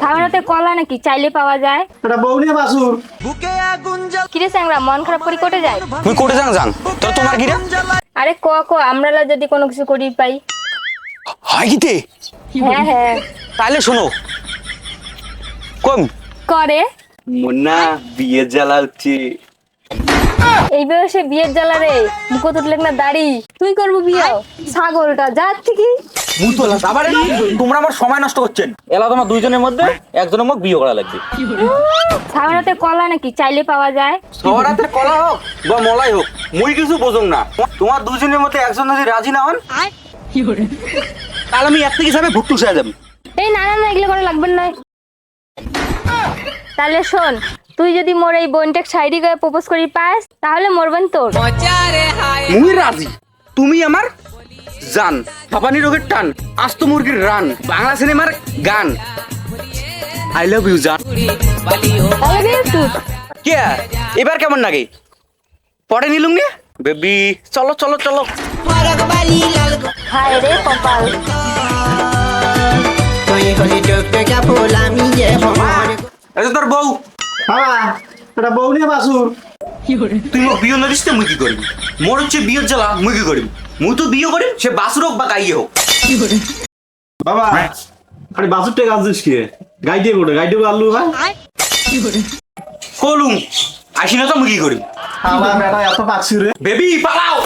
সামনেতে কলা নাকি চাইলে পাওয়া যায়? এটা বউ নিয়ে বাসুর। কিরে স্যাংরা মন খারাপ করে কোটে যায় মুই কোটে যাং যাং তোর তোমার কি রে আরে ক ক আমরা যদি কোনো কিছু করি পাই। হয় কিতে হ্যাঁ হ্যাঁ। তাহলে শোনো। কম। করে। মুন্না বিয়ে জ্বালা হচ্ছে এই বয়সে বিয়ের জ্বালা রে মুখ তুটলেক না দাড়ি। তুই করব বিয়ে? ছাগলটা যাচ্ছে কি? আবার তোমরা আমার সময় নষ্ট করছেন। এলা তোমার দুইজনের মধ্যে একজনের মুখ বিয়ে করা লাগবে। কলা নাকি? চাইলে পাওয়া যায়। কলা হোক বা মলাই হোক মুই কিছু বোঝং না। তোমার দুজনের মধ্যে একজন যদি রাজি না হন তাহলে আমি এক থেকে হিসাবে ভুট্টু সাজা যাব। এই না না না এগুলো করা লাগবে না। তাহলে শোন তুই যদি মোর এই বোনটাকে সাইডি করে প্রপোজ করি পাস তাহলে মরবেন তোর। মুই রাজি। তুমি আমার জান হাঁপানি রোগের টান আস্ত মুরগির রান বাংলা সিনেমার গান। আই লাভ ইউ জান। কে? এবার কেমন লাগে পরে নিলুম নে? বেবি চলো চলো চলো। হায় রে কপাল। তোর বউ। বাবা এটা বউ নিয়ে বাসুর। তুই বিয়ে না দিস মুই কি করিম? মোর হচ্ছে বিয়ের জ্বালা মুই কি করিম? তো বিয়ে করিম সে বাসুর হোক বা গাইয়ে হোক। বাবা আরে বাসুরটা গাছ দিস কি? গাই দিয়ে করে গাই দিয়ে আলু ভাই। কলুম আসি না তো মুগি কি করিম। আমার বেটা এত পাচ্ছি রে। বেবি পালাও।